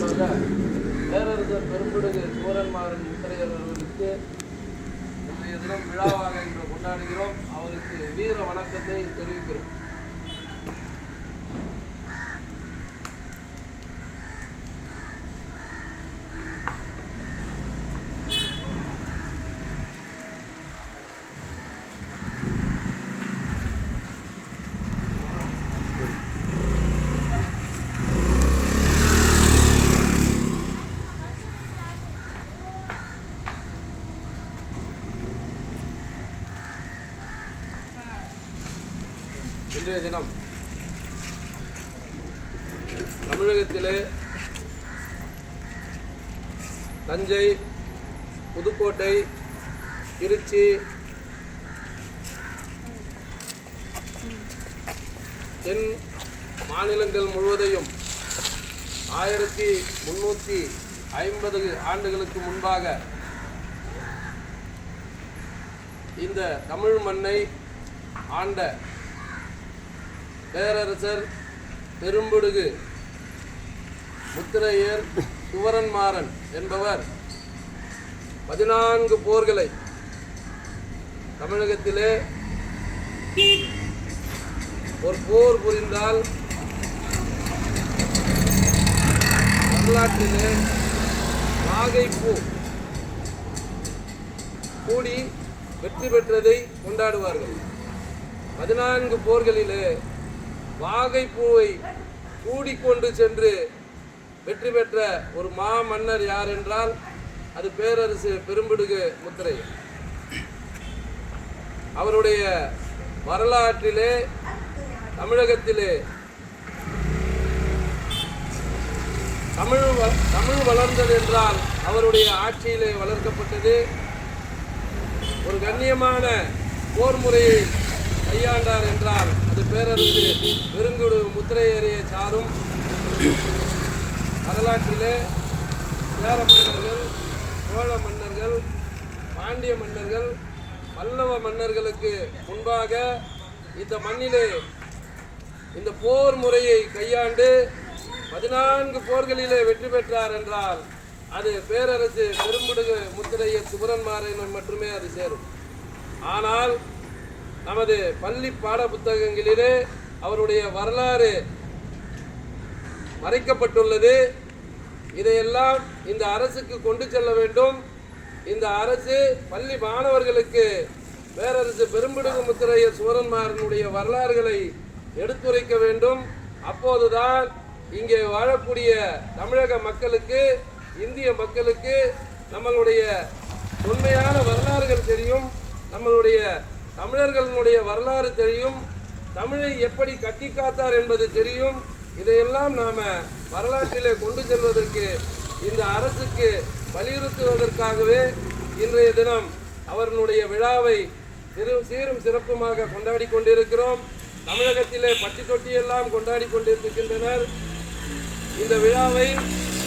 சார்பாக பேரரசர் பெரும்படுகு சூரன்மாறன் முத்தரையர் அவர்களுக்கு இன்றைய தினம் விழாவாக இன்று கொண்டாடுகிறோம். அவருக்கு வீர வணக்கத்தை தெரிவிக்கிறோம். இன்றைய தினம் தமிழகத்திலே தஞ்சை புதுக்கோட்டை திருச்சி தென் மாநிலங்கள் முழுவதையும் ஆயிரத்தி முன்னூற்றி ஐம்பது ஆண்டுகளுக்கு முன்பாக இந்த தமிழ் மண்ணை ஆண்ட பேரரசர் பெரும்புடுகு முத்திரையர் சுவரன்மாறன் என்பவர். பதினான்கு போர்களை தமிழகத்திலே ஒரு போர் புரிந்தால் வரலாற்றிலே நாகைப்பூ கூடி வெற்றி பெற்றதை கொண்டாடுவார்கள். பதினான்கு போர்களிலே வாகைப்பூவை கூடிக்கொண்டு சென்று வெற்றி பெற்ற ஒரு மா மன்னர் யார் என்றால் அது பேரரசு பெரும்பிடுகு முத்திரை அவருடைய வரலாற்றிலே தமிழகத்திலே தமிழ் தமிழ் வளர்ந்தது என்றால் அவருடைய ஆட்சியிலே வளர்க்கப்பட்டது. ஒரு கண்ணியமான போர் முறையை கையாண்டார் என்றால் பேரரசு பெருங்குடு முத்திரையேறிய சாரும் வரலாற்றிலே சேர மன்னர்கள் சோழ மன்னர்கள் பாண்டிய மன்னர்கள் பல்லவ மன்னர்களுக்கு முன்பாக இந்த மண்ணிலே இந்த போர் முறையை கையாண்டு பதினான்கு போர்களிலே வெற்றி பெற்றார் என்றால் அது பேரரசு பெரும்புடுகு முத்திரைய சுபரன்மாரன் மட்டுமே அது சேரும். ஆனால் நமது பள்ளி பாட புத்தகங்களிலே அவருடைய வரலாறு மறைக்கப்பட்டுள்ளது. இதையெல்லாம் இந்த அரசுக்கு கொண்டு செல்ல வேண்டும். இந்த அரசு பள்ளி மாணவர்களுக்கு பேரரசு பெரும்பிடுகு முத்திரைய சுவரன்மாரனுடைய வரலாறுகளை எடுத்துரைக்க வேண்டும். அப்போதுதான் இங்கே வாழக்கூடிய தமிழக மக்களுக்கு இந்திய மக்களுக்கு நம்மளுடைய உண்மையான வரலாறுகள் தெரியும். நம்மளுடைய தமிழர்களுடைய வரலாறு தெரியும். தமிழை எப்படி கட்டி காத்தார் என்பது தெரியும். இதையெல்லாம் நாம் வரலாற்றிலே கொண்டு செல்வதற்கு இந்த அரசுக்கு வலியுறுத்துவதற்காகவே இன்றைய தினம் அவர்களுடைய விழாவை சிறு சீரும் சிறப்புமாக கொண்டாடி கொண்டிருக்கிறோம். தமிழகத்திலே பட்டி தொட்டியெல்லாம் கொண்டாடி கொண்டிருக்கின்றனர். இந்த விழாவை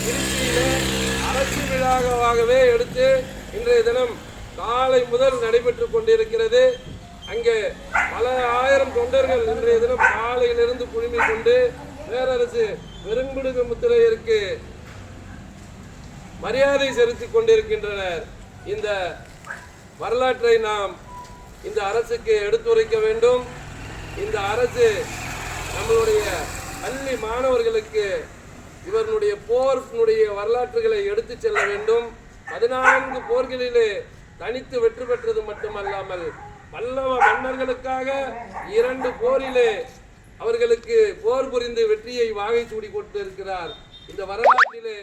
திருச்சியிலே அரசு விழாவாகவே எடுத்து இன்றைய தினம் காலை முதல் நடைபெற்று கொண்டிருக்கிறது. அங்கே பல ஆயிரம் தொண்டர்கள் இன்றைய தினம் காலையிலிருந்து குழுமி கொண்டு பேரரசு பெருங்குடுக முத்திரையருக்கு மரியாதை செலுத்திக் கொண்டிருக்கின்றனர். இந்த வரலாற்றை நாம் இந்த அரசுக்கு எடுத்துரைக்க வேண்டும். இந்த அரசு நம்மளுடைய பள்ளி மாணவர்களுக்கு இவர்களுடைய போர்னுடைய வரலாற்றுகளை எடுத்துச் செல்ல வேண்டும். பதினான்கு போர்களிலே தனித்து வெற்றி பெற்றது மட்டுமல்லாமல் பல்லவ மன்னர்களுக்காக இரண்டு போரிலே அவர்களுக்கு போர் புரிந்து வெற்றியை வாகை சூடி கொண்டிருக்கிறார் இந்த வரலாற்றிலே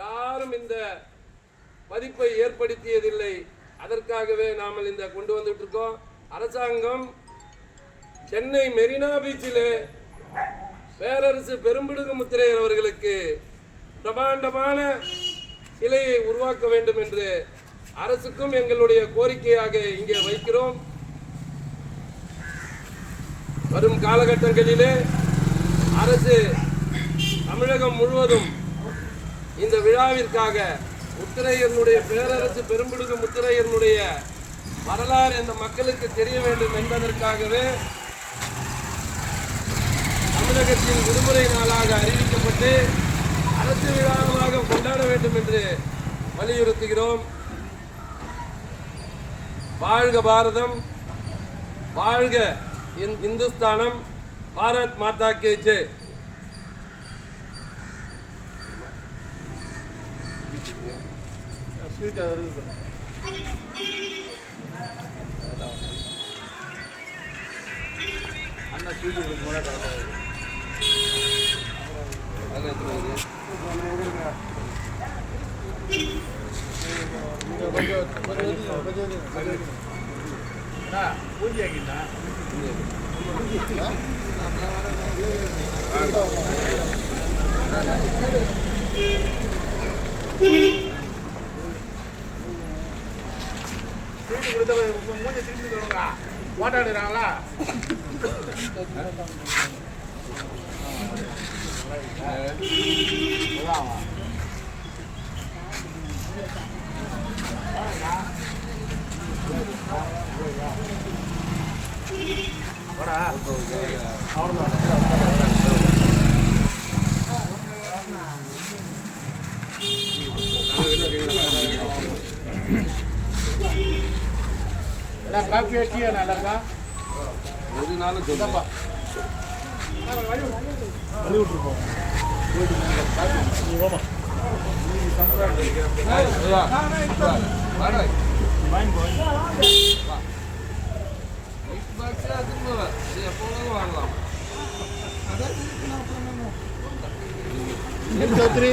யாரும் இந்த மதிப்பை ஏற்படுத்தியதில்லை. அதற்காகவே நாம் இந்த கொண்டு வந்துட்டு இருக்கோம் அரசாங்கம் சென்னை மெரினா பீச்சிலே பேரரசு பெரும்பிடுகு முத்திரையர் அவர்களுக்கு பிரமாண்டமான சிலையை உருவாக்க வேண்டும் என்று அரசுக்கும் எங்களுடைய கோரிக்கையாக இங்கே வைக்கிறோம். வரும் காலகட்டங்களிலே அரசு தமிழகம் முழுவதும் இந்த விழாவிற்காக முத்திரையனுடைய பேரரசு பெரும்பிடுகு முத்திரையனுடைய வரலாறு இந்த மக்களுக்கு தெரிய வேண்டும் என்பதற்காகவே தமிழகத்தின் விடுமுறை நாளாக அறிவிக்கப்பட்டு அரசு விழாவாக கொண்டாட வேண்டும் என்று வலியுறுத்துகிறோம். வாழ்க பாரதம் வாழ்க இந்துஸ்தானம் பாரத் மாதா கே ஜெய் அங்க எத்தனை இது? ஓட்டாடுறாங்களா எல்லாம் காப்பி வச்சியா நல்லா ஒரு நாளும் சொல்லுப்பா வாங்கலாம் சௌத்ரி